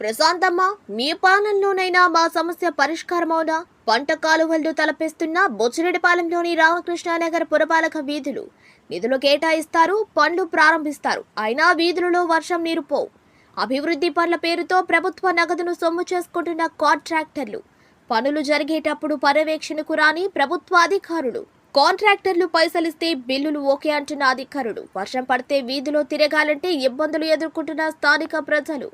ప్రశాంతమ్మ మీ పాలనలోనైనా మా సమస్య పరిష్కారమవునా? పంట కాలువలు తలపిస్తున్న బొచ్చిరెడ్డిపాలెంలోని రామకృష్ణానగర్ పురపాలక వీధులు నిధులు కేటాయిస్తారు పనులు ప్రారంభిస్తారు. అయినా వీధులలో వర్షం నీరు పోవు. అభివృద్ధి పనుల పేరుతో ప్రభుత్వ నగదును సొమ్ము చేసుకుంటున్న కాంట్రాక్టర్లు. పనులు జరిగేటప్పుడు పర్యవేక్షణకు రాని ప్రభుత్వ అధికారులు. కాంట్రాక్టర్లు పైసలిస్తే బిల్లులు ఓకే అంటున్న అధికారులు. వర్షం పడితే వీధిలో తిరగాలంటే ఇబ్బందులు ఎదుర్కొంటున్న స్థానిక ప్రజలు.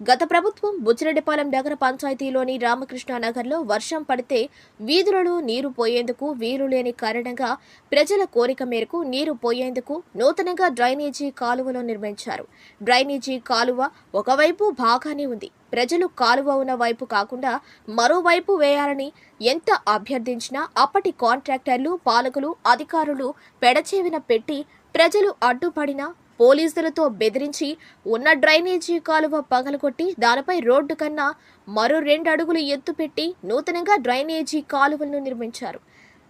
గత ప్రభుత్వం బుచ్చిరెడ్డిపాలెం నగర పంచాయతీలోని రామకృష్ణ నగర్లో వర్షం పడితే వీధులలో నీరు పోయేందుకు వీలు లేని కారణంగా ప్రజల కోరిక మేరకు నీరు పోయేందుకు నూతనంగా డ్రైనేజీ కాలువలు నిర్మించారు. డ్రైనేజీ కాలువ ఒకవైపు బాగానే ఉంది. ప్రజలు కాలువ ఉన్న వైపు కాకుండా మరోవైపు వేయాలని ఎంత అభ్యర్థించినా అప్పటి కాంట్రాక్టర్లు పాలకులు అధికారులు పెడచేవిన పెట్టి ప్రజలు అడ్డుపడినా పోలీసులతో బెదిరించి ఉన్న డ్రైనేజీ కాలువ పగలగొట్టి దానిపై రోడ్డు కన్నా మరో రెండు అడుగులు ఎత్తు పెట్టి నూతనంగా డ్రైనేజీ కాలువలను నిర్మించారు.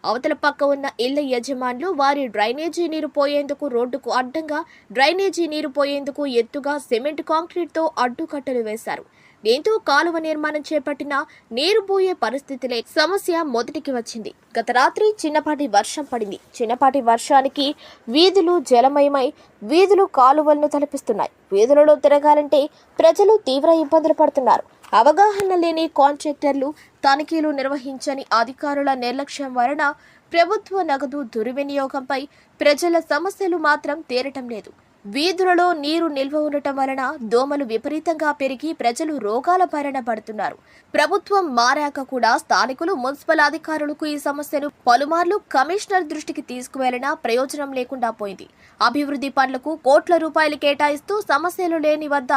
అవతల పక్క ఉన్న ఇళ్ళ యజమానులు వారి డ్రైనేజీ నీరు పోయేందుకు రోడ్డుకు అడ్డంగా డ్రైనేజీ నీరు పోయేందుకు ఎత్తుగా సిమెంట్ కాంక్రీట్తో అడ్డుకట్టలు వేశారు. దీంతో కాలువ నిర్మాణం చేపట్టిన నీరు పోయే పరిస్థితిలే సమస్య మొదటికి వచ్చింది. గత రాత్రి చిన్నపాటి వర్షం పడింది. చిన్నపాటి వర్షానికి వీధులు జలమయమై వీధులు కాలువలను తలపిస్తున్నాయి. వీధులలో తిరగాలంటే ప్రజలు తీవ్ర ఇబ్బందులు పడుతున్నారు. అవగాహన లేని కాంట్రాక్టర్లు తనిఖీలు నిర్వహించని అధికారుల నిర్లక్ష్యం వలన ప్రభుత్వ నగదు దుర్వినియోగంపై ప్రజల సమస్యలు మాత్రం తీరటం లేదు. వీధులలో నీరు నిల్వ ఉండటం వలన దోమలు విపరీతంగా పెరిగి ప్రజలు రోగాల బారిన పడుతున్నారు. ప్రభుత్వం మారాక కూడా స్థానికులు మున్సిపల్ అధికారులకు ఈ సమస్యను పలుమార్లు కమిషనర్ దృష్టికి తీసుకువెళ్ళినా ప్రయోజనం లేకుండా పోయింది. అభివృద్ధి పనులకు కోట్ల రూపాయలు కేటాయిస్తూ సమస్యలు లేని వద్ద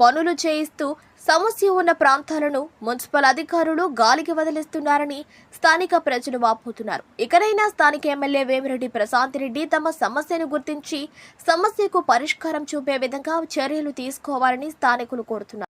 పనులు చేయిస్తూ సమస్య ఉన్న ప్రాంతాలను మున్సిపల్ అధికారులు గాలికి వదిలిస్తున్నారని స్థానిక ప్రజలు వాపోతున్నారు. ఇకనైనా స్థానిక ఎమ్మెల్యే వేమిరెడ్డి ప్రశాంత్ రెడ్డి తమ సమస్యను గుర్తించి సమస్యకు పరిష్కారం చూపే విధంగా చర్యలు తీసుకోవాలని స్థానికులు కోరుతున్నారు.